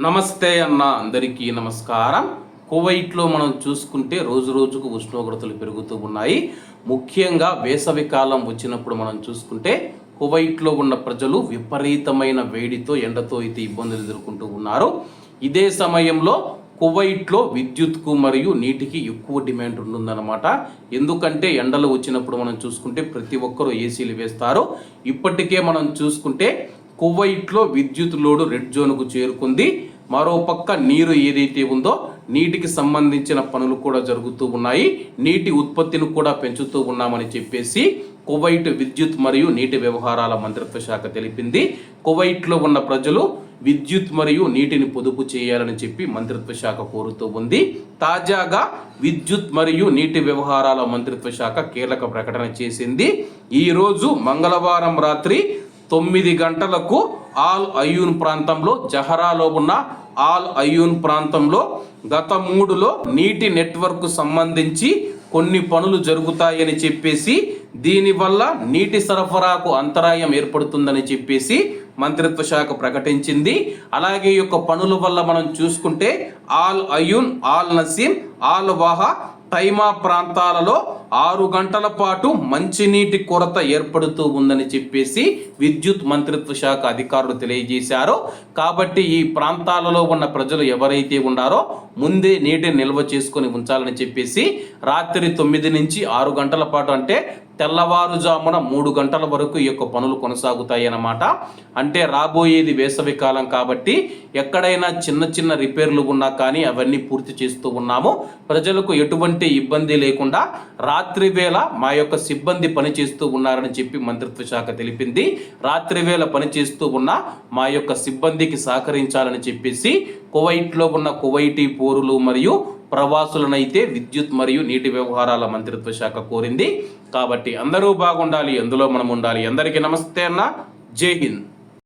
నమస్తే అన్న అందరికీ నమస్కారం. కువైట్లో మనం చూసుకుంటే రోజు రోజుకు ఉష్ణోగ్రతలు పెరుగుతూ ఉన్నాయి. ముఖ్యంగా వేసవి కాలం వచ్చినప్పుడు మనం చూసుకుంటే కువైట్లో ఉన్న ప్రజలు విపరీతమైన వేడితో ఎండతో అయితే ఇబ్బందులు ఎదుర్కొంటూ ఉన్నారు. ఇదే సమయంలో కువైట్లో విద్యుత్కు మరియు నీటికి ఎక్కువ డిమాండ్ ఉంటుందన్నమాట. ఎందుకంటే ఎండలు వచ్చినప్పుడు మనం చూసుకుంటే ప్రతి ఒక్కరూ ఏసీలు వేస్తారు. ఇప్పటికే మనం చూసుకుంటే కువైట్లో విద్యుత్ లోడు రెడ్ జోన్కు చేరుకుంది. మరో పక్క నీరు ఏదైతే ఉందో నీటికి సంబంధించిన పనులు కూడా జరుగుతూ ఉన్నాయి. నీటి ఉత్పత్తిని కూడా పెంచుతూ ఉన్నామని చెప్పేసి కువైట్ విద్యుత్ మరియు నీటి వ్యవహారాల మంత్రిత్వ శాఖ తెలిపింది. కువైట్లో ఉన్న ప్రజలు విద్యుత్ మరియు నీటిని పొదుపు చేయాలని చెప్పి మంత్రిత్వ శాఖ కోరుతూ ఉంది. తాజాగా విద్యుత్ మరియు నీటి వ్యవహారాల మంత్రిత్వ శాఖ కీలక ప్రకటన చేసింది. ఈరోజు మంగళవారం రాత్రి తొమ్మిది గంటలకు ఆల్ అయ్యూన్ ప్రాంతంలో జహరాలో ఉన్న ఆల్ అయ్యూన్ ప్రాంతంలో గత మూడులో నీటి నెట్వర్క్ సంబంధించి కొన్ని పనులు జరుగుతాయని చెప్పేసి దీనివల్ల నీటి సరఫరాకు అంతరాయం ఏర్పడుతుందని చెప్పేసి మంత్రిత్వ శాఖ ప్రకటించింది. అలాగే ఈ యొక్క పనుల వల్ల మనం చూసుకుంటే Al Ayun Al Naseem Al Waha Taima ప్రాంతాలలో ఆరు గంటల పాటు మంచినీటి కొరత ఏర్పడుతూ ఉందని చెప్పేసి విద్యుత్ మంత్రిత్వ శాఖ అధికారులు తెలియజేశారు. కాబట్టి ఈ ప్రాంతాలలో ఉన్న ప్రజలు ఎవరైతే ఉన్నారో ముందే నీటిని నిల్వ చేసుకొని ఉంచాలని చెప్పేసి రాత్రి తొమ్మిది నుంచి ఆరు గంటల పాటు అంటే తెల్లవారుజామున మూడు గంటల వరకు ఈ యొక్క పనులు కొనసాగుతాయి అన్నమాట. అంటే రాబోయేది వేసవి కాలం కాబట్టి ఎక్కడైనా చిన్న చిన్న రిపేర్లు ఉన్నా కానీ అవన్నీ పూర్తి చేస్తూ ఉన్నాము. ప్రజలకు ఎటువంటి ఇబ్బంది లేకుండా రాత్రి వేళ మా యొక్క సిబ్బంది పనిచేస్తూ ఉన్నారని చెప్పి మంత్రిత్వ శాఖ తెలిపింది. రాత్రి వేళ పనిచేస్తూ ఉన్న మా యొక్క సిబ్బందికి సహకరించాలని చెప్పేసి కువైట్లో ఉన్న కువైటీ పోరులు మరియు ప్రవాసులనైతే విద్యుత్ మరియు నీటి వ్యవహారాల మంత్రిత్వ శాఖ కోరింది. కాబట్టి అందరూ బాగుండాలి అందులో మనం ఉండాలి అందరికీ నమస్తే అన్న. జై హింద్.